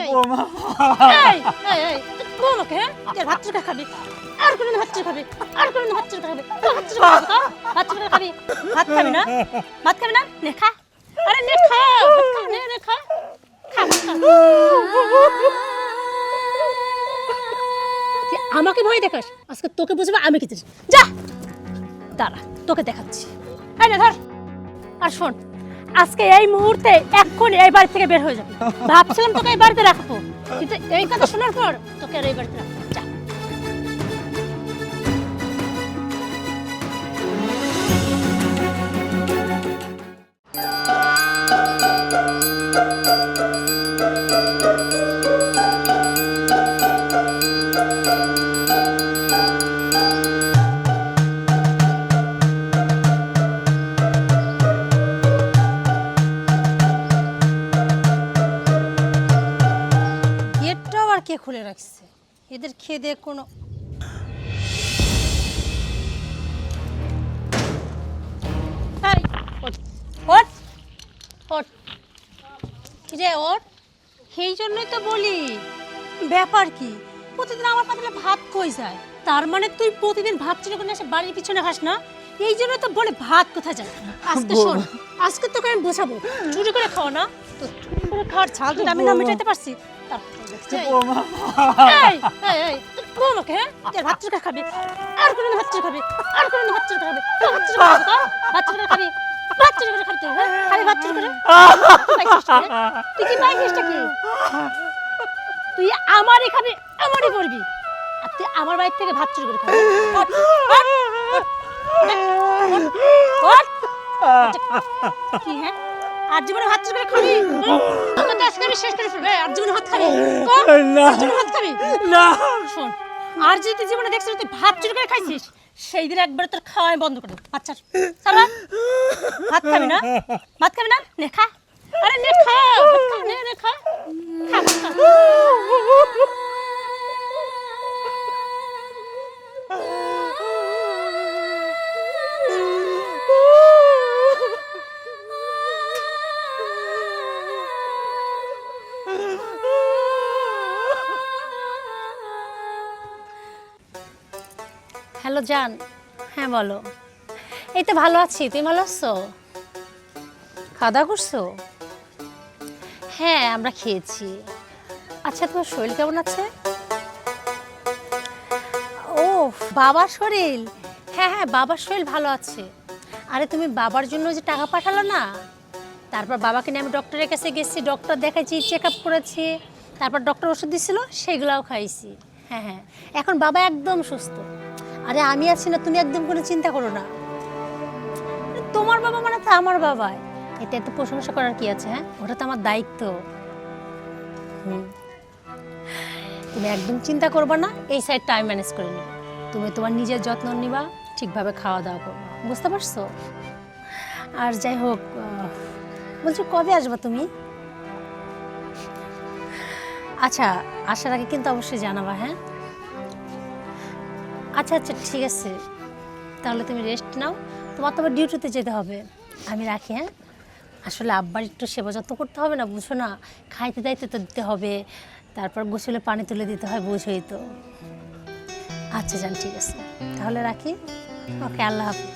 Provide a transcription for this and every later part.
এই, বৌমা। এই, এই, এই, হ্যাঁ? ভাত চুকা খাবি? আর কোনদিন ভাত চুকা খাবি? আর কোনদিন ভাত চুকা খাবি? ভাত চুকা খাবি? ভাত চুকা খাবি? ভাত খাবি না? ভাত খাবি না? নে খা। আরে নে খা ভাত খা, নে খা। খা আমাকে ভয় দেখাস? আজকে তোকে বুঝবে আমি কি যা! দাঁড়া তোকে দেখাচ্ছি। নে ধর। আর শোন আজকে এই মুহূর্তে এক্ষুনি এই বাড়ি থেকে বের হয়ে যাবে। ভাবছিলাম তোকে এই বাড়িতে রাখব, কিন্তু এই কথা শোনার পর তোকে আর এই বাড়িতে রাখব কে খুলে রাখছে? এদের খেয়ে দিয়ে কোনো রে সেই জন্যই তো বলি। ব্যাপার কি? প্রতিদিন আমার পাতলে ভাত কই যায়? তার মানে তুই প্রতিদিন ভাত চুরি করে এসে বাড়ির পিছনে খাস না? এই জন্য তো বলে ভাত কোথায় যায়? আজকে শোন আজকে তোকে আমি বোঝাবো। চুরি করে খাওয়া না? তো চুরি করে খাওয়ার ছাল যদি আমি না মেটাইতে পারছি। তারপর দেখছি। এই, বৌমা এই, এই, এই, তুই বৌমাকে? তুই ভাত চুরি করে খাবি আর কোনদিন ভাত চুরি খাবি আর কোনদিন ভাত চুরি করে খাবি তুই ভাত চুরি করে খাবি, চুরি করে খাবি তুই ভাত চুরি করে তুই কি? পাইছিসটা কি তুই আমারই খাবি আমারই করবি আর তুই আমার বাড়ি থেকে ভাত চুরি করে খাবি। কি হ্যাঁ আর জীবনে ভাত করে খাবি? তোকে তো আজকে আমি শেষ করে ফেলব আর জীবনে ভাত খাবি? না। ভাত খাবি? না। শোন আর যদি তুই জীবনে দেখছিস তুই ভাত চুরি করে খাইছিস? সেই দিন একবার তোর খাওয়াই বন্ধ করে আচ্ছা সারা ভাত খাবি না? ভাত খাবি না? নে খা। আরে নে খা নে নে খা। খা জান। হ্যাঁ বলো। এই তো ভালো আছি। তুমি ভালো আছো? খাওয়া দাওয়া করছ? হ্যাঁ আমরা খেয়েছি। আচ্ছা তোমার শরীর কেমন আছে? ও বাবার শরীর? হ্যাঁ হ্যাঁ বাবার শরীর ভালো আছে। আরে, তুমি বাবার জন্য যে টাকা পাঠালো না? তারপর বাবাকে নিয়ে আমি ডক্টরের কাছে গেছি ডক্টর দেখাইছি চেক আপ করেছি। তারপর ডক্টর ওষুধ দিছিল, সেগুলাও খাইছি। হ্যাঁ হ্যাঁ। এখন বাবা একদম সুস্থ। আরে আমি আছি না, তুমি একদম কোনো চিন্তা করো না। তোমার বাবা মানে তো আমার বাবাই। এটা এত প্রশংসা করার কি আছে হ্যাঁ? ওটা তো আমার দায়িত্ব। হুম। তুমি একদম চিন্তা করবে না, এই সাইড টাইম ম্যানেজ করে নিবে তুমি তোমার নিজের যত্ন নিবা, ঠিকভাবে খাওয়া দাওয়া করবা। বুঝতে পারছ? আর যাই হোক বলছো কবে আসবা তুমি? আচ্ছা আসার আগে কিন্তু অবশ্যই জানাবা হ্যাঁ? আচ্ছা আচ্ছা ঠিক আছে। তাহলে তুমি রেস্ট নাও। তোমার তো আবার ডিউটিতে যেতে হবে। আমি রাখি হ্যাঁ? আসলে আব্বার একটু সেবা যত্ন করতে হবে না বুঝো না? খাইতে দাইতে তো দিতে হবে। তারপর গোসলে পানি তুলে দিতে হয় বুঝোই তো। আচ্ছা যান ঠিক আছে। তাহলে রাখি। ওকে আল্লাহ হাফিজ।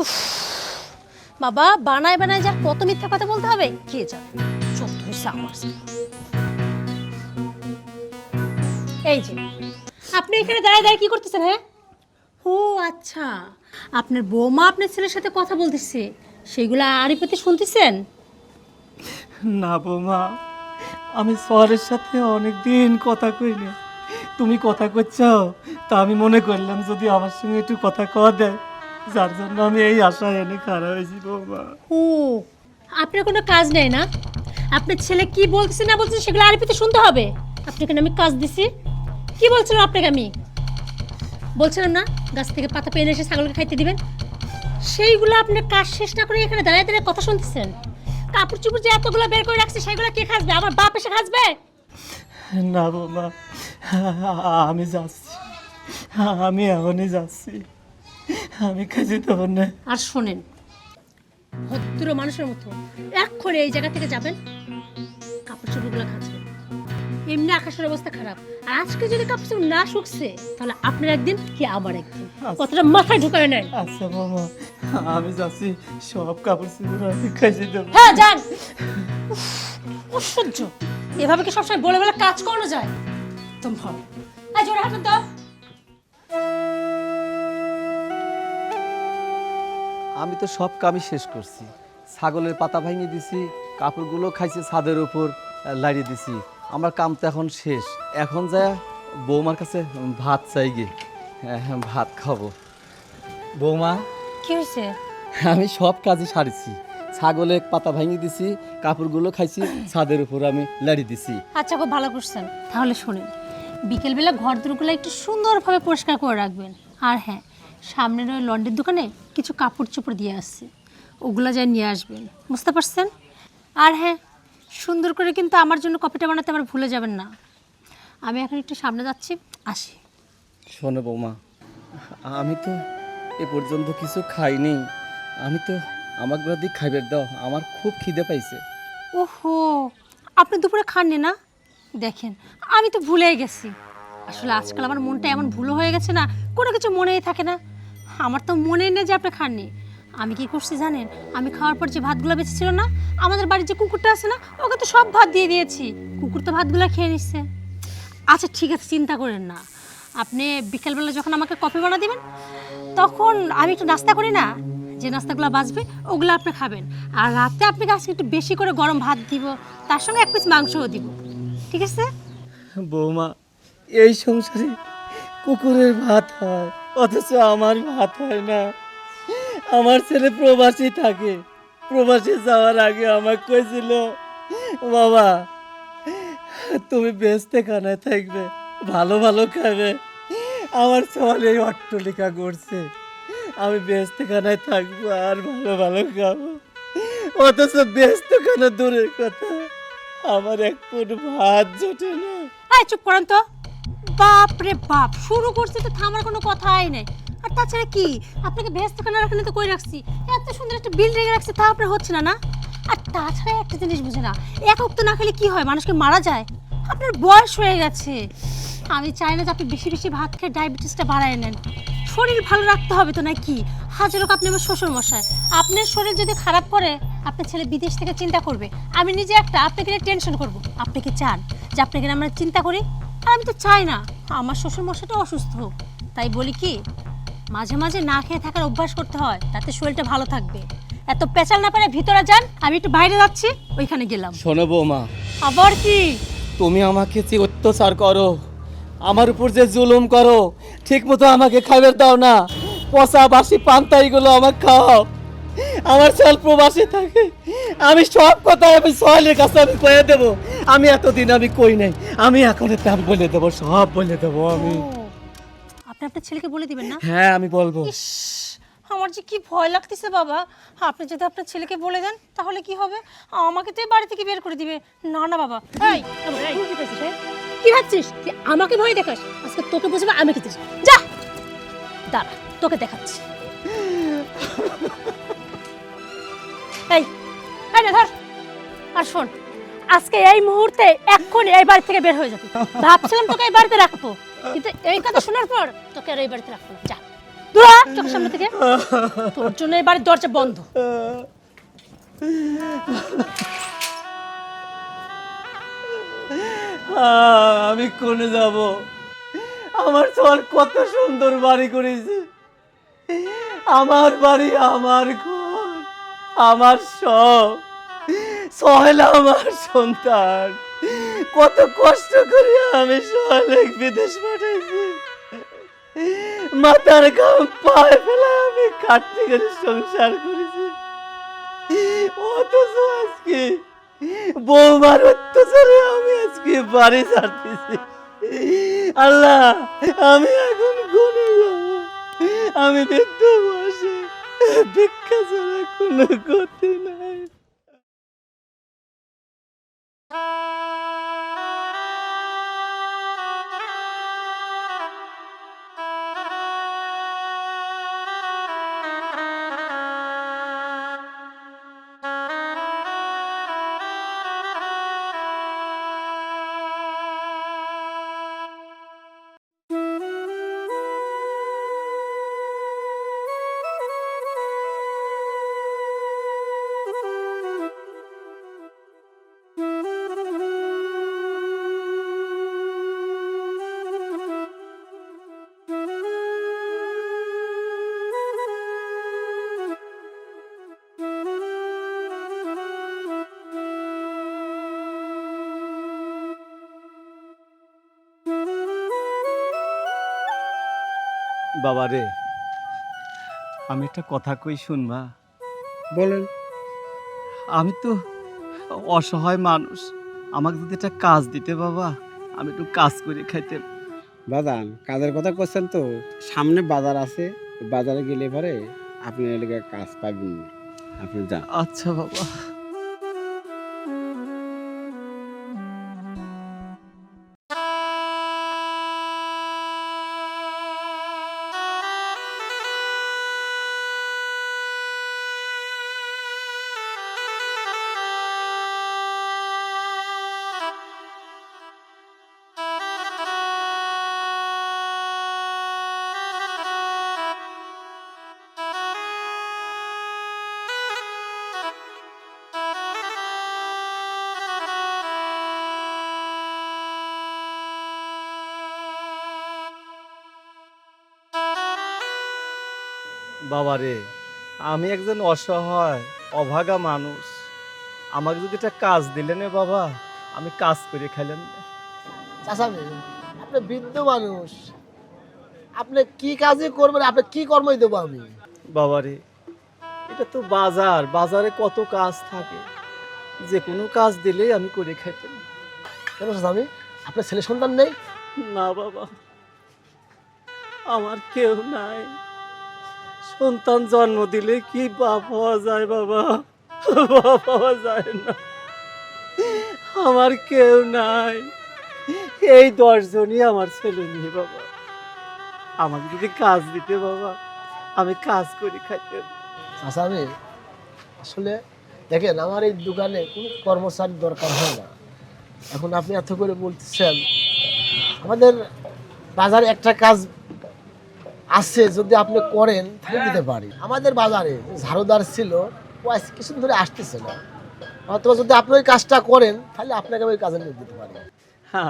উফ, বাবা বানায় বানায় যার কত মিথ্যা কথা বলতে হবে। কে চোদ্দ হয়েছে আমার। এই যে। আপনি এখানে দাঁড়ায় দাঁড়িয়ে কি করতেছেন হ্যাঁ? ও আচ্ছা। আপনার বৌমা আপনার ছেলের সাথে কথা বলতেছে। সেগুলো আরই প্রতি শুনতেছেন? না বৌমা আমি শহরের সাথে অনেক দিন কথা কইনি। তুমি কথা কচ্ছ তা আমি মনে করলাম যদি আমার সঙ্গে একটু কথা কওয়া দেয়। যার জন্য আমি এই আশায় এনে খারাপ হয়েছি বৌমা। ও আপনার কোনো কাজ নেই না? আপনার ছেলে কি বলতেছে না বলতেছে সেগুলো আরই প্রতি শুনতে হবে। আপনাকে না আমি কাজ দিছি? কি বলছিলাম আপনাকে আমি? বলছিলাম না গাছ থেকে পাতা পেয়ে এসে ছাগলকে খাইতে দিবেন? সেইগুলো আপনার কাজ শেষ না করে এখানে দাঁড়িয়ে দাঁড়িয়ে কথা শুনতেছেন। কাপড় চুপড় যে এতগুলো বের করে রাখছে সেগুলো কে খাসবে? আমার বাপ এসে খাসবে? না বৌমা আমি যাচ্ছি। আমি এখনই যাচ্ছি। আমি কাজে দেবো না। আর শোনেন ভদ্র মানুষের মতো এক্ষুনি এই জায়গা থেকে যাবেন কাপড় চুপড়গুলো খাচ্ছে এমনি আকাশের অবস্থা খারাপ। আজকে যদি চোপড় না শুকছে তাহলে আপনার একদিন কি আমার একদিন? কতটা মাথায় ঢুকায় নেন। আচ্ছা বাবা আমি যাচ্ছি সব কাপড় চোপড় আমি খাইয়ে দেবো। হ্যাঁ যান। অসহ্য। এভাবে কি সবসময় বলে বলে কাজ করানো যায়? তুমি ভাব আজ জোরে হাঁটুন তো। আমি তো সব কামই শেষ করছি। ছাগলের পাতা ভাঙিয়ে দিছি কাপড়গুলো খাইছে ছাদের উপর লাড়িয়ে দিছি। আমার কাম তো এখন শেষ। এখন যা বৌমার কাছে ভাত চাই গে। হ্যাঁ, ভাত খাব। বৌমা? কি হয়েছে আমি সব কাজে সারিছি। ছাগলে পাতা ভাঙিয়ে দিছি কাপড়গুলো খাইছি ছাদের উপর আমি লাড়িয়ে দিছি। আচ্ছা খুব ভালো করছেন। তাহলে শোনেন বিকেলবেলা ঘর দুর্গুলো একটু সুন্দরভাবে পরিষ্কার করে রাখবেন। আর হ্যাঁ সামনের ওই লন্ড্রির দোকানে কিছু কাপড় চোপড় দিয়ে আসছে। ওগুলো যাই নিয়ে আসবেন। বুঝতে পারছেন? আর হ্যাঁ সুন্দর করে কিন্তু আমার জন্য কপিটা বানাতে আবার ভুলে যাবেন না। আমি এখন একটু সামনে যাচ্ছি আসি। শোনো বৌমা আমি তো এ পর্যন্ত কিছু খাইনি। আমি তো আমার দিক খাইবার দাও আমার খুব খিদে পাইছে। ওহো আপনি দুপুরে খাননি না? দেখেন আমি তো ভুলেই গেছি। আসলে আজকাল আমার মনটা এমন ভুলো হয়ে গেছে না কোনো কিছু মনেই থাকে না। আমার তো মনেই নেই যে আপনি খাননি। আমি কি করছি জানেন? আমি খাওয়ার পর যে ভাতগুলো বেঁচেছিল না, আমাদের বাড়ির যে কুকুরটা আছে না, ওকে তো সব ভাত দিয়ে দিয়েছি। কুকুর তো ভাতগুলো খেয়ে নিচ্ছে। আচ্ছা ঠিক আছে, চিন্তা করেন না। আপনি বিকেলবেলা যখন আমাকে কফি বানা দিবেন, তখন আমি একটু নাস্তা করি না? যে নাস্তাগুলো বাঁচবে ওগুলো আপনি খাবেন। আর রাতে আপনাকে আজকে একটু বেশি করে গরম ভাত দিব, তার সঙ্গে এক পিস মাংসও দিব। ঠিক আছে? বৌমা, এই সংসারে কুকুরের ভাত হয়, অথচ আমার ভাত হয় না। আমার ছেলে প্রবাসী থাকে। প্রবাসী যাওয়ার আগে আমাকে কইছিল, বাবা, তুমি বেচতে খানায় থাকবে, ভালো ভালো খাবে। আমার সবাই এই অট্টলিকা করছে আমি বেচতে খানায় থাকব আর ভালো ভালো খাব। অথচ বেচতে খানা দূরের কথা। আমার এক ফুট ভাত জোটে না। চুপ করেন তো। বাপ রে বাপ, শুরু করছে তো থামার কোনো কথাই নেই। আর তাছাড়া কি? আপনাকে ব্যস্ত কেন রাখলে তো কই রাখছি? এত সুন্দর একটা বিল্ডিং রাখছি তা আপনার হচ্ছে না না? আর তাছাড়া একটা জিনিস বুঝে না, এক অক্ত না খেলে কি হয়? মানুষকে মারা যায়? আপনার বয়স হয়ে গেছে। আমি চাই না যে আপনি বেশি বেশি ভাত খেয়ে ডায়াবেটিসটা বাড়ায় নেন। শরীর ভালো রাখতে হবে তো নাকি? হাজার হোক আপনি আমার শ্বশুর মশাই আপনার শরীর যদি খারাপ করে, আপনার ছেলে বিদেশ থেকে চিন্তা করবে। আমি নিজে একটা, আপনাকে নিয়ে টেনশন করব। আপনি কি চান যে আপনাকে আমরা চিন্তা করি? আর আমি তো চাই না। আমার শ্বশুর মশাইটা অসুস্থ তাই বলি কি মাঝে মাঝে না খেয়ে থাকার অভ্যাস করতে হয় তাতে শরীরটা ভালো থাকবে। এত পেঁচাল না পারে ভিতরে যান আমি একটু বাইরে যাচ্ছি ওইখানে গেলাম। শোনো বৌমা। আবার কি? তুমি আমাকে যে অত্যাচার করো আমার উপর যে জুলুম করো ঠিক মতো আমাকে খাবার দাও না। পচা বাসি পান্তা এগুলো আমাকে খাও আমার ছেল প্রবাসী থাকে। আমি সব কথা আমি সোহেলের কাছে আমি কয়ে দেবো। আমি এতদিন আমি কই নাই আমি এখন বলে দেবো সব বলে দেবো আমি। আপনি আপনার ছেলেকে বলে দিবেন না? হ্যাঁ আমি বলব। ইস আমার যে কি ভয় লাগতেছে বাবা। আপনি যদি আপনার ছেলেকে বলে দেন তাহলে কি হবে? আমাকে তো এই বাড়ি থেকে বের করে দিবে। না না বাবা। এই, এই, কি ভাবছিস, এই? কি ভাবছিস? তুই আমাকে ভয় দেখাস? আজকে তোকে বুঝবে আমি খেতেছি যা! দাঁড়া তোকে দেখাচ্ছি। এই এই নে ধর। আর শোন আজকে এই মুহূর্তে এক্ষুনি এই বাড়ি থেকে বের হয়ে যাবে। ভাবছিলাম তোকে এই বাড়িতে রাখব। কিন্তু এই কথা শোনার পর তোকে আর এই বাড়িতে রাখব না। যা। চোখের সামনে থেকে। তোর জন্য এই বাড়ির দরজা বন্ধ। আমি কোনে যাব? আমার সর কত সুন্দর বাড়ি করেছে। আমার বাড়ি, আমার ঘর, আমার সব। সহেল আমার সন্তান। কত কষ্ট করে আমি সহেলে বিদেশ পাঠাইছি। মাথার গাম পায়ে ফেলে আমি কাটতে গেলে সংসার করেছি। অথচ আজকে বৌমার অত্যাচারে আমি আজকে বাড়ি ছাড়তেছি। আল্লাহ, আমি এখন গুনে আমি বৃদ্ধ বসে ভিক্ষা ছাড়া কোনো গতি নাই। বাবা রে আমি একটা কথা কই শুনবা। বলেন। আমি তো অসহায় মানুষ। আমাকে যদি একটা কাজ দিতে বাবা আমি একটু কাজ করে খাইতে। বাদান কাজের কথা করছেন তো সামনে বাজার আছে বাজারে গেলে পরে আপনি এলাকায় কাজ পাবেন আপনি যান। আচ্ছা বাবা। বাবা রে আমি একজন অসহায় অভাগা মানুষ। আমাকে যদি একটা কাজ দিলেন বাবা আমি কাজ করে চাষাবে আপনি বৃদ্ধ মানুষ। আপনি কি কাজই করবেন আপনি কি কর্মই দেবো আমি? বাবা রে এটা তো বাজার। বাজারে কত কাজ থাকে। যে কোনো কাজ দিলেই আমি করে খাইতাম কেন চাষামি আপনার ছেলে সন্তান নেই? না বাবা আমার কেউ নাই। সন্তান জন্ম দিলে কি বাপ হওয়া যায় বাবা? বাপ হওয়া যায় না। আমার কেউ নাই। এই দশজনই আমার ছেলে নিয়ে বাবা। আমাকে যদি কাজ দিতে বাবা, আমি কাজ করি খাইতে চাষামি আসলে দেখেন, আমার এই দোকানে কোনো কর্মচারী দরকার হয় না। এখন আপনি এত করে বলতেছেন, আমাদের বাজারে একটা কাজ আছে যদি আপনি করেন তাহলে দিতে পারি। আমাদের বাজারে ঝাড়ুদার ছিল ও আজ কিছুদিন ধরে আসতেছে না। অথবা যদি আপনি ওই কাজটা করেন তাহলে আপনাকে ওই কাজে নিয়ে দিতে পারি।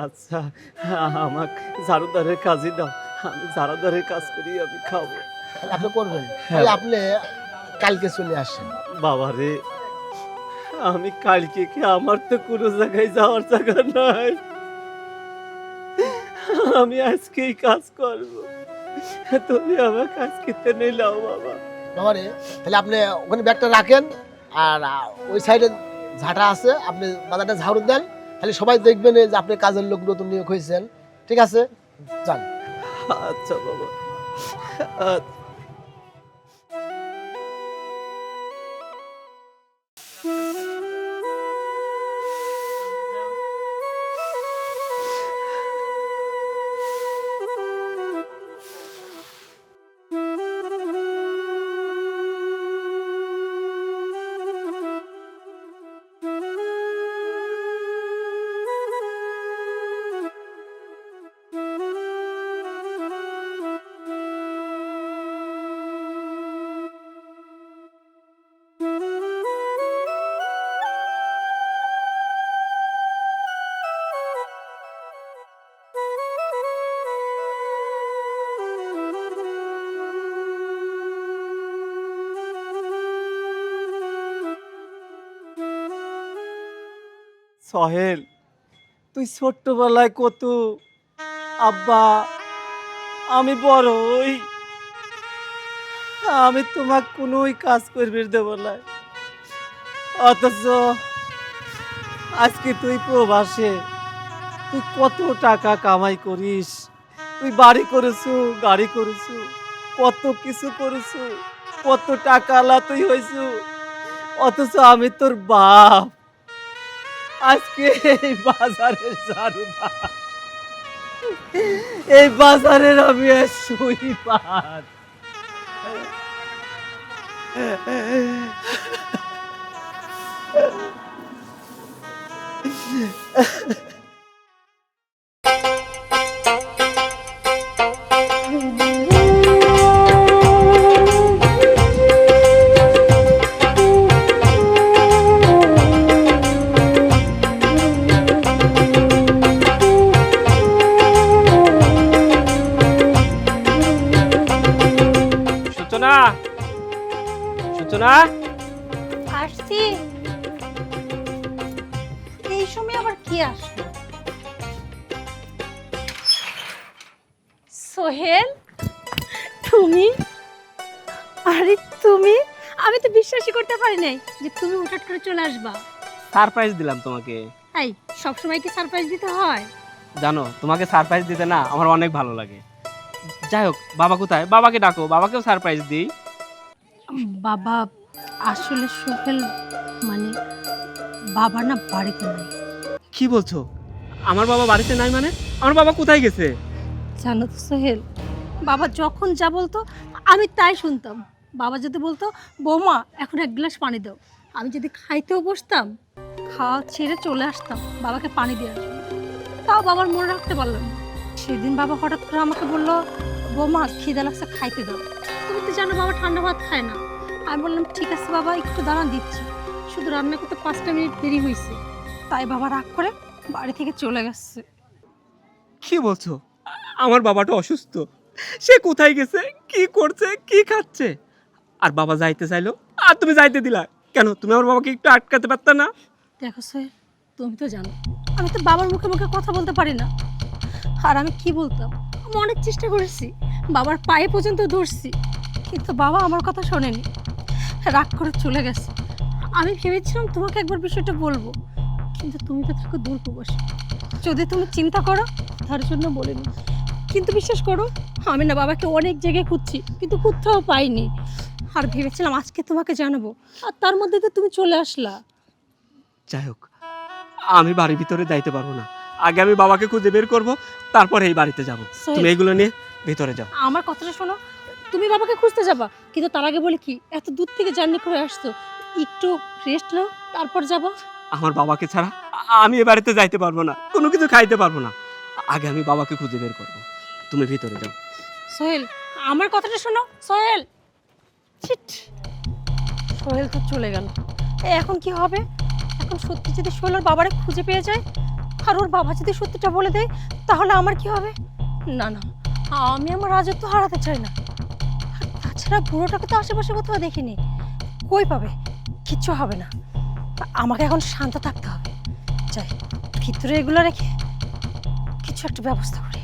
আচ্ছা আমাকে ঝাড়ুদারের কাজই দাও। আমি ঝাড়ুদারের কাজ করি আমি খাব। তাহলে আপনি করবেন। তাহলে আপনি কালকে চলে আসেন। বাবা রে আমি কালকে কি আমার তো কোনো জায়গায় যাওয়ার জায়গা নাই? আমি আজকেই কাজ করব। তুমি আমার কাজ করতে লাও বাবা। বাবারে তাহলে আপনি ওখানে ব্যাগটা রাখেন আর ওই সাইডে ঝাঁটা আছে আপনি বাজারটা ঝাড়ু দেন তাহলে সবাই দেখবেন যে আপনি কাজের লোক নতুন নিয়োগ হয়েছেন। ঠিক আছে? যান। আচ্ছা বাবা। আচ্ছা। সহেল, তুই ছোট্টবেলায় কত, আব্বা, আমি বড় ওই আমি তোমাক কোনোই কাজ করবি দেব না। অথচ আজকে তুই প্রবাসে, তুই কত টাকা কামাই করিস, তুই বাড়ি করেছু, গাড়ি করেছু, কত কিছু করেছু, কত টাকা আলা তুই হয়েছু অথচ আমি তোর বাপ। আজকে এই বাজারের ঝাড়ুদার এই বাজারের আমি সই পাত সূচনা সোহেল তুমি? আরে তুমি? আমি তো বিশ্বাসই করতে পারি নাই যে তুমি হঠাৎ করে চলে আসবা। সারপ্রাইজ দিলাম তোমাকে। এই সবসময় কি সারপ্রাইজ দিতে হয়? জানো তোমাকে সারপ্রাইজ দিতে না আমার অনেক ভালো লাগে। যাই হোক বাবা কোথায়? বাবাকে ডাকো বাবাকেও সারপ্রাইজ দিই। বাবা আসলে সোহেল মানে বাবা না বাড়িতে নাই। কি বলছো? আমার বাবা বাড়িতে নাই মানে? আমার বাবা কোথায় গেছে? জানো তো সোহেল, বাবা যখন যা বলতো, আমি তাই শুনতাম। বাবা যদি বলতো, বৌমা, এখন এক গ্লাস পানি দাও। আমি যদি খাইতেও বসতাম, খাওয়া ছেড়ে চলে আসতাম বাবাকে পানি দিয়ে আসব তাও বাবার মনে রাখতে পারলাম না। সেদিন বাবা হঠাৎ করে আমাকে বলল, বৌমা, খিদে লাগছে, খাইতে দাও। তুমি তো জানো বাবা ঠান্ডা ভাত খায় না। আমি বললাম, ঠিক আছে বাবা, একটু দাঁড়ান দিচ্ছি। শুধু রান্না করতে পাঁচটা মিনিট দেরি হয়েছে তাই বাবা রাগ করে বাড়ি থেকে চলে গেছে। কি বলছো? আমার বাবাটা অসুস্থ। সে কোথায় গেছে? কি করছে? কি খাচ্ছে? আর বাবা যাইতে চাইলো? আর তুমি যাইতে দিলা? কেন? তুমি আমার বাবাকে একটু আটকাতে পারতা না? দেখো সোহেল, তুমি তো জানো, আমি তো বাবার মুখে মুখে কথা বলতে পারি না। আর আমি কি বলতাম? আমি অনেক চেষ্টা করেছি, বাবার পায়ে পর্যন্ত ধরছি, কিন্তু বাবা আমার কথা শোনেনি। রাগ করে চলে গেছে। আমি ভেবেছিলাম তোমাকে একবার বিষয়টা বলব, কিন্তু তুমি তো থাকো দূর প্রবাসী যদি তুমি চিন্তা করো, তার জন্য বলিনি। কিন্তু বিশ্বাস করো আমি না বাবাকে অনেক জায়গায় খুঁজছি কিন্তু কোথাও পাইনি। আর ভেবেছিলাম আজকে তোমাকে জানাব আর তার মধ্যে তো তুমি চলে আসলা। যাই হোক আমি বাড়ির ভিতরে যাইতে পারব না। আগে আমি বাবাকে খুঁজে বের করব তারপর এই বাড়িতে যাব। তুমি এগুলো নিয়ে ভিতরে যাও। আমার কথাটা শোনো তুমি বাবাকে খুঁজতে যাবা কিন্তু তার আগে বলি কি এত দূর থেকে জার্নি করে আসছো একটু রেস্ট নাও তারপর যাব। আমার বাবাকে ছাড়া আমি এ বাড়িতে যাইতে পারব না কোনো কিছু খাইতে পারব না। আগে আমি বাবাকে খুঁজে বের করব। তুমি ভিতরে যাও। সোহেল, আমার কথাটা শোনো। সোহেল! ছিট! সোহেল তো চলে গেল। এখন কি হবে? এখন সত্যি যদি সোহেল ওর বাবারে খুঁজে পেয়ে যায়, আর ওর বাবা যদি সত্যিটা বলে দেয়, তাহলে আমার কি হবে? না না, আমি আমার রাজত্ব হারাতে চাই না। তাছাড়া বুড়োটাকে তো আশেপাশে কোথাও দেখিনি। কই পাবে? কিচ্ছু হবে না। আমাকে এখন শান্ত থাকতে হবে। যাই, ভিতরে এগুলো রেখে কিছু একটা ব্যবস্থা করি।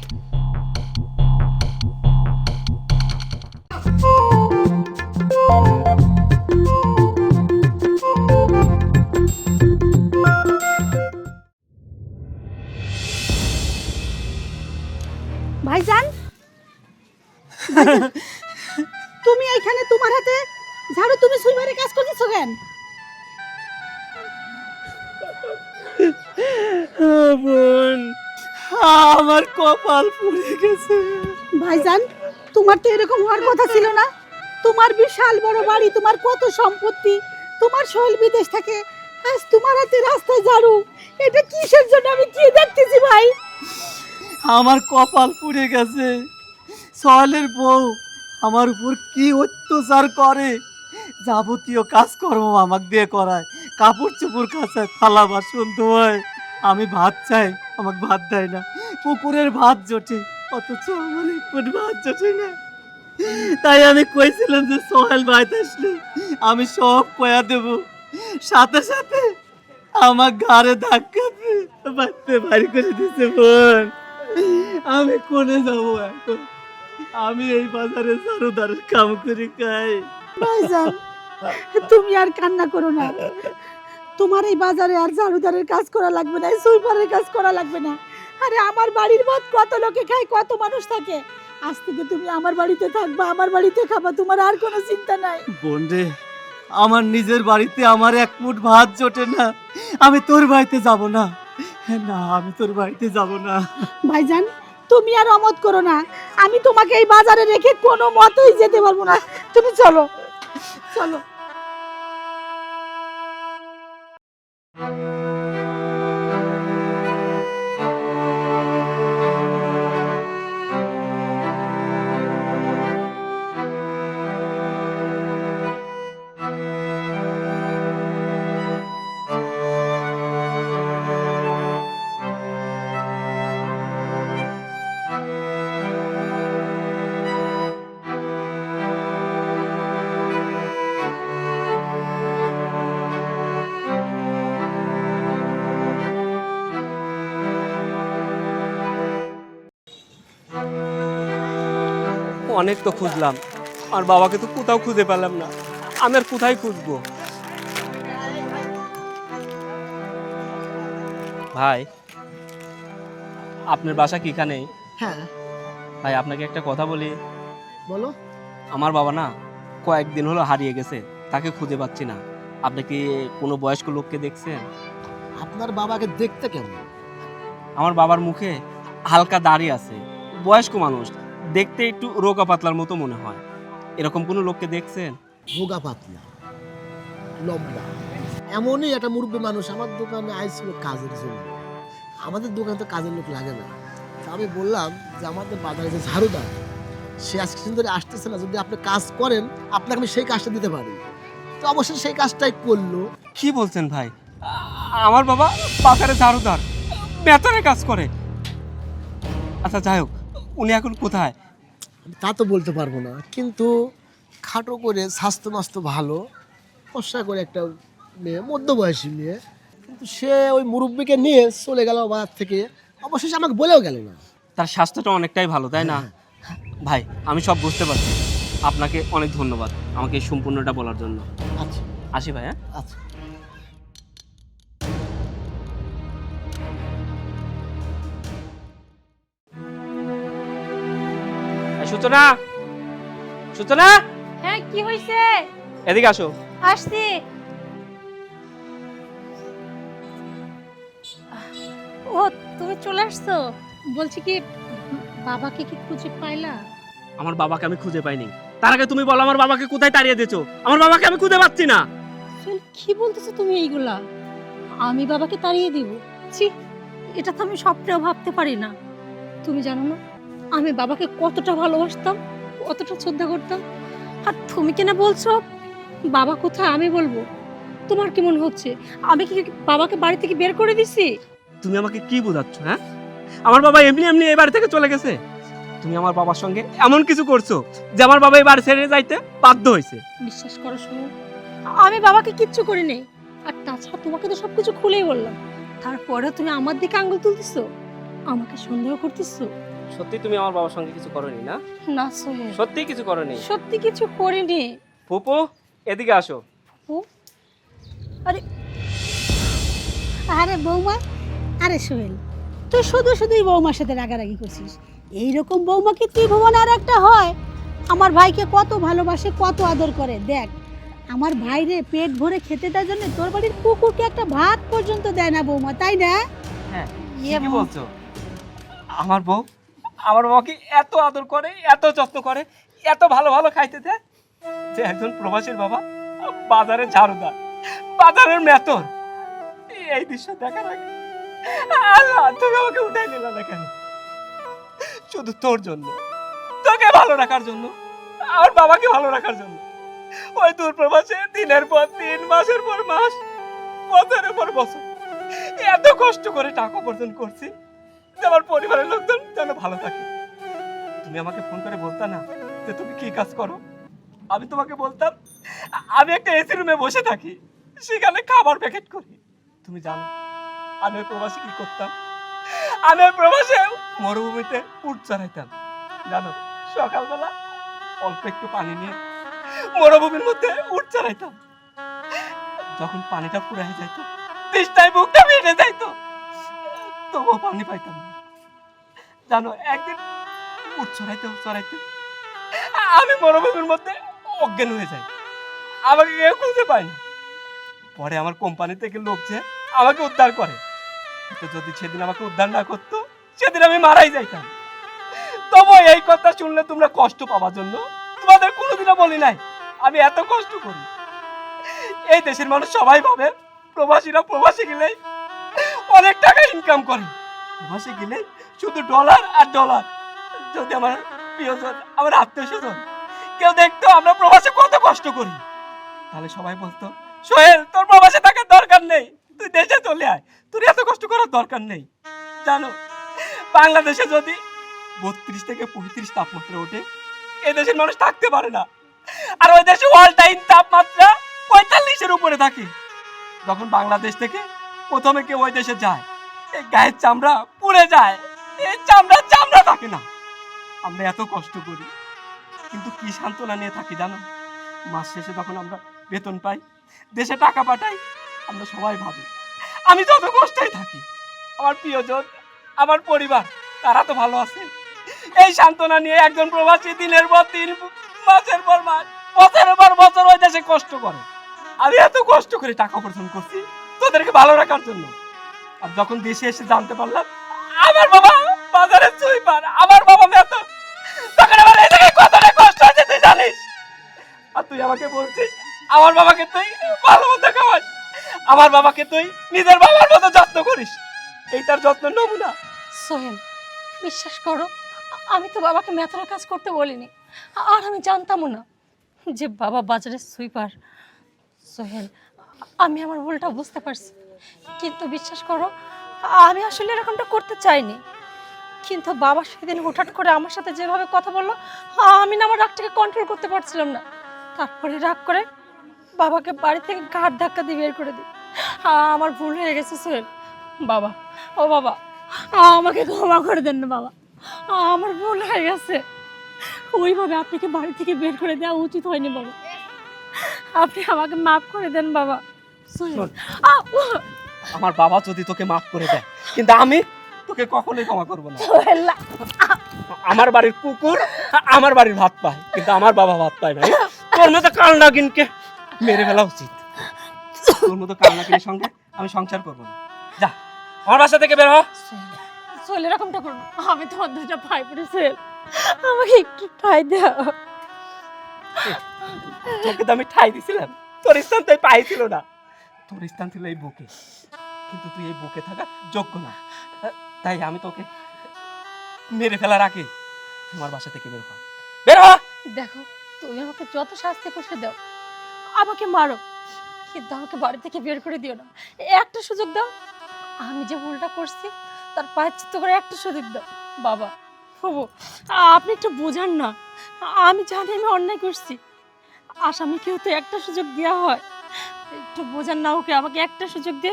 ভাইজান? তুমি এখানে তোমার হাতে ঝাড়ু তুমি সুইমারে কাজ করতেছো কেন? বোন আমার কপাল পুড়ে গেছে। ভাইজান তোমার তো এরকম হওয়ার কথা ছিল না। তোমার বিশাল বড় বাড়ি তোমার কত সম্পত্তি তোমার শৈল বিদেশ থাকে আজ তোমার হাতে রাস্তায় ঝাড়ু। এটা কিসের জন্য আমি কি দেখতেছি ভাই? আমার কপাল পুড়ে গেছে। সহলের বউ আমার উপর কি অত্যাচার করে? যাবতীয় কাজকর্ম আমাকে দিয়ে করায়। কাপড় চোপড় কাচায়, থালা, বাসন ধোয় আমি ভাত চাই, আমাকে ভাত দেয় না। পুকুরের ভাত জোটে, অথচ আমার এক ফুট ভাত জোটে না। তাই আমি কইছিলাম যে সোহেল বাড়িতে আসলে আমি সব কয়া দেব। সাথে সাথে আমার ঘরে ধাক্কা দিয়ে বাড়িতে বাড়ি করে দিছে বোন আমি কোনে যাব এখন? আমি এই বাজারে চারুদারের কাম করি খাই ভাইজান তুমি আর কান্না করো না। তোমার এই বাজারে আর ঝাড়ুদারের কাজ করা লাগবে না সুইপারের কাজ করা লাগবে না। আরে আমার বাড়ির ভাত কত লোকে খায় কত মানুষ থাকে। আজ থেকে তুমি আমার বাড়িতে থাকবা আমার বাড়িতে খাবা তোমার আর কোনো চিন্তা নাই। বোন রে আমার নিজের বাড়িতে আমার এক মুঠ ভাত জোটে না আমি তোর বাড়িতে যাব না। না, আমি তোর বাড়িতে যাব না। ভাইজান, তুমি আর অমত করো না। আমি তোমাকে এই বাজারে রেখে কোনো মতেই যেতে পারব না। তুমি চলো চলো। অনেক তো খুঁজলাম। আর বাবাকে তো কোথাও খুঁজে পেলাম না। আমি আর কোথায় খুঁজবো? ভাই আপনার বাসা কি এখানেই? হ্যাঁ। ভাই আপনাকে একটা কথা বলি। বলো। আমার বাবা না কয়েকদিন হলো হারিয়ে গেছে। তাকে খুঁজে পাচ্ছি না। আপনি কি কোনো বয়স্ক লোককে দেখছেন? আপনার বাবাকে দেখতে কেমন? আমার বাবার মুখে হালকা দাড়ি আছে। বয়স্ক মানুষ। দেখতে একটু রোগা পাতলার মতো মনে হয়। এরকম কোনো লোককে দেখছেন? রোগা পাতলা লম্বা। এমনই একটা মুরব্বী মানুষ আমার দোকানে আইছিল কাজের জন্য। আমাদের দোকানে তো কাজের লোক লাগে না। তা আমি বললাম যে আমাদের বাজারে যে ঝাড়ুদার সে আজকে ধরে আসতেছে না। যদি আপনি কাজ করেন আপনাকে আমি সেই কাজটা দিতে পারি। তো অবশ্যই সেই কাজটাই করল। কি বলছেন ভাই? আমার বাবা বাজারে ঝাড়ুদার বেতনে কাজ করে। আচ্ছা যাই হোক। উনি এখন কোথায়? তা তো বলতে পারব না। কিন্তু খাটো করে স্বাস্থ্য মাস্ত ভালো ফর্সা করে একটা মেয়ে মধ্যবয়সী মেয়ে কিন্তু সে ওই মুরব্বীকে নিয়ে চলে গেল বাজার থেকে। অবশেষে আমাকে বলেও গেল না। তার স্বাস্থ্যটা অনেকটাই ভালো তাই না? ভাই আমি সব বুঝতে পারছি। আপনাকে অনেক ধন্যবাদ আমাকে সম্পূর্ণটা বলার জন্য। আচ্ছা। আসি ভাই হ্যাঁ? আচ্ছা। সূচনা? সূচনা? হ্যাঁ কি হয়েছে এদিকে আসো। আসছি। ও তুমি চলে আসছো? বলছি কি বাবাকে কি খুঁজে পাইলা? আমার বাবাকে আমি খুঁজে পাইনি। তার আগে তুমি বলো আমার বাবাকে কোথায় তাড়িয়ে দিয়েছ? আমার বাবাকে আমি খুঁজে পাচ্ছি না। সোহেল, কি বলতেছো তুমি এইগুলা? আমি বাবাকে তাড়িয়ে দিব? ছি এটা তো আমি স্বপ্নেও ভাবতে পারি না। তুমি জানো না? আমি বাবাকে কতটা ভালোবাসতাম কতটা শ্রদ্ধা করতাম। আর তুমি কেনা বলছো বাবা কোথায় আমি বলব? তোমার কি মনে হচ্ছে? আমি কি বাবাকে বাড়ি থেকে বের করে দিছি? তুমি আমাকে কি বোঝাচ্ছ হ্যাঁ? আমার বাবা এমনি এমনি এই বাড়ি থেকে চলে গেছে। তুমি আমার বাবার সঙ্গে এমন কিছু করছ যে আমার বাবা এই বাড়ি ছেড়ে যাইতে বাধ্য হয়েছে। বিশ্বাস করো শুনো আমি বাবাকে কিচ্ছু করিনি আর তাছাড়া তোমাকে তো সবকিছু খুলেই বললাম। তারপরে তুমি আমার দিকে আঙ্গুল তুলতেছো আমাকে সন্দেহ করতেছো। সত্যি তুমি আমার বাবার সঙ্গে কিছু করনি না? না সোহেল সত্যি কিছু করনি? সত্যি কিছু করিনি। ফুপু এদিকে আসো। আরে আরে বৌমা আরে সোহেল তুই শুধু শুধুই বৌমার সাথে রাগারাগি করছিস। এইরকম বৌমা কি ত্রিভুবনে আর একটা হয়? আমার ভাইকে কত ভালোবাসে কত আদর করে। দেখ আমার ভাইরে পেট ভরে খেতে দেওয়ার জন্য তোর বাড়ির কুকুরকে একটা ভাত পর্যন্ত দেয় না বৌমা তাই না? হ্যাঁ ইয়ে কি বলছো। আমার বউ আমার বাবাকে এত আদর করে, এত যত্ন করে, এত ভালো ভালো খাইতে দেয় যে একজন প্রবাসীর বাবা বাজারে ঝাড়ুদার বাজারের মেতর। এই দৃশ্য দেখার আগে আল্লাহ, তুমি আমাকে উঠাই নিলে না কেন? শুধু তোর জন্য। তোকে ভালো রাখার জন্য। আর বাবাকে ভালো রাখার জন্য। ওই দূর প্রবাসে দিনের পর দিন, মাসের পর মাস, বছরের পর বছর, এত কষ্ট করে টাকা উপার্জন করছি। আমার পরিবারের লোকজন যেন ভালো থাকে। তুমি আমাকে ফোন করে বলতা না যে তুমি কি কাজ করো? আমি তোমাকে বলতাম, আমি একটা এসি রুমে বসে থাকি, সেখানে খাবার প্যাকেট করি। তুমি জানো, আমি প্রবাসী কি করতাম? আমি প্রবাসে মরুভূমিতে উঠ চড়াইতাম। জানো, সকালবেলা অল্প একটু পানি নিয়ে মরুভূমির মধ্যে উঠ চড়াইতাম। যখন পানিটা ফুরাই যাইতো, তেষ্টায় বুকটা ফেটে যাইতো। তবুও পানি পাইতাম না। জানো, একদিন উঠ, চড়াইতে চড়াইতে। আমি মরুভূমির মধ্যে অজ্ঞান হয়ে যাই। আমাকে কেউ খুঁজে পায় না। পরে আমার কোম্পানি থেকে লোক যে আমাকে উদ্ধার করে। তো যদি সেদিন আমাকে উদ্ধার না করতো, সেদিন আমি মারাই যাইতাম। তবু এই কথা শুনলে তোমরা কষ্ট পাওয়ার জন্য তোমাদের কোনোদিনও বলি নাই, আমি এত কষ্ট করি। এই দেশের মানুষ সবাই ভাবে, প্রবাসীরা প্রবাসী গেলেই অনেক টাকা ইনকাম করে। প্রবাসী গেলেই শুধু ডলার আর ডলার যদি আমার প্রিয়জন আমার আত্মীয় স্বজন কেউ দেখতো আমরা প্রবাসে কত কষ্ট করি। তাহলে সবাই বলতো, সোহেল, তোর প্রবাসে থাকার দরকার নেই। তুই দেশে চলে আয়। তোর এত কষ্ট করার দরকার নেই। জানো, বাংলাদেশে যদি বত্রিশ থেকে পঁয়ত্রিশ তাপমাত্রা ওঠে এই দেশের মানুষ থাকতে পারে না। আর ওই দেশে অল টাইম তাপমাত্রা পঁয়তাল্লিশের উপরে থাকে। যখন বাংলাদেশ থেকে প্রথমে কেউ ওই দেশে যায়, এই গায়ের চামড়া পুড়ে যায়, এই চামড়া চামড়া থাকে না। আমরা এত কষ্ট করি, কিন্তু কি সান্ত্বনা নিয়ে থাকি জানো? মাস শেষে যখন আমরা বেতন পাই, দেশে টাকা পাঠাই, আমরা সবাই ভাবি, আমি যত কষ্টেই থাকি, আমার প্রিয়জন, আমার পরিবার, তারা তো ভালো আছে। এই সান্ত্বনা নিয়ে একজন প্রবাসী দিনের পর দিন, মাসের পর মাস, বছরের পর বছর ওই দেশে কষ্ট করে। আমি এত কষ্ট করে টাকা উপার্জন করছি তোদেরকে ভালো রাখার জন্য। আর যখন দেশে এসে জানতে পারলাম, আমার বাবা বাজারে সুইপার আমার বাবা বেতন তখন আমার এই জায়গায় কতটা কষ্ট হয়েছে তুই জানিস? আর তুই আমাকে বলছিস, আমার বাবাকে তুই ভালো মতো খাওয়াস। আমার বাবাকে তুই নিজের বাবার মতো যত্ন করিস। এই তার যত্ন নমুনা। সোহেল, বিশ্বাস করো, আমি তো বাবাকে মেথরা কাজ করতে বলিনি। আর আমি জানতামও না যে বাবা বাজারে সুইপার সোহেল আমি আমার ভুলটা বুঝতে পারছি। কিন্তু বিশ্বাস করো, আমি আসলে এরকমটা করতে চাইনি। কিন্তু বাবা সেদিন হুটহাট করে আমার সাথে যেভাবে কথা বলল, আমি না আমার রাগটাকে কন্ট্রোল করতে পারছিলাম না। তারপরে রাগ করে বাবাকে বাড়ি থেকে ঘাট ধাক্কা দিয়ে বের করে দিই। আমার ভুল হয়ে গেছে, সোহেল। বাবা, ও বাবা, আমাকে ক্ষমা করে দেন না বাবা। আমার ভুল হয়ে গেছে। ওইভাবে আপনাকে বাড়ি থেকে বের করে দেওয়া উচিত হয়নি বাবা। আপনি আমাকে মাফ করে দেন বাবা। শোন। আমার বাবা যদি তোকে মাফ করে দেয় কিন্তু আমি তোকে কখনোই ক্ষমা করব না। আমার বাড়ির কুকুর আমার বাড়ির ভাত পায় কিন্তু আমার বাবা ভাত পায় না। তোর মতো কাল নাগিনকে মেরে ফেলা উচিত। তোর মতো কাল নাগিনের সঙ্গে আমি সংসার করব না। যা আমার বাসা থেকে বের হ। সোহেল এরকমটা করুন আমি তোমার দুটা ভাই পড়েছে আমাকে একটু ঠাই দাও। তোকে তো আমি ঠাই দিছিলাম। তোর স্থান তো এই পায়ে ছিল না। তোর স্থান ছিল এই বুকে। কিন্তু তুই এই বুকে থাকা যোগ্য না। তাই আমি তোকে মেরে ফেলার আগে তোমার বাসা থেকে বের হ। বের হ! দেখো, তুমি আমাকে যত শাস্তি খুশি দাও, আমাকে মারো। কিন্তু আমাকে বাড়ি থেকে বের করে দিও না। একটা সুযোগ দাও, আমি যে ভুলটা করছি, তার পায়চিত্ত করে একটা সুযোগ দাও। বাবা হবু আপনি একটু বোঝান না। আমি জানি আমি অন্যায় করছি। আসামিকেও তো একটা সুযোগ দেওয়া হয়। একটু বোঝান না ওকে আমাকে একটা সুযোগ দে।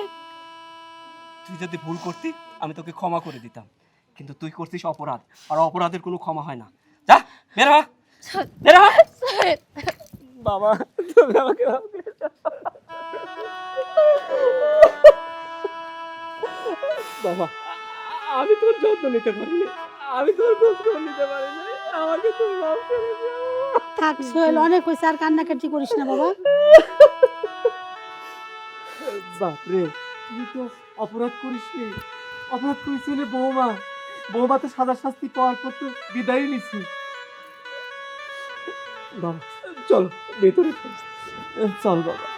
তুই যদি ভুল করতি আমি তোকে ক্ষমা করে দিতাম। কিন্তু তুই করছিস অপরাধ আর অপরাধের কোনো ক্ষমা হয় না। যা বের হ। বের হ। বাবা তুমি আমাকে। বাবা আমি তোর যত্ন নিতে পারিনি। আমি তোর খোঁজ নিতে পারিনি। আমাকে তুমি মাফ করে দাও। থাক সোহেল অনেক হয়েছে আর কান্নাকাটি করিস না বাবা। বাপরে তুই তো অপরাধ করিসনি অপরাধ করেছিলে বৌমা বৌমা। তো সাদা শাস্তি পাওয়ার পর তো বিদায় নিছি। বাবা চলো ভেতরে। চল বাবা।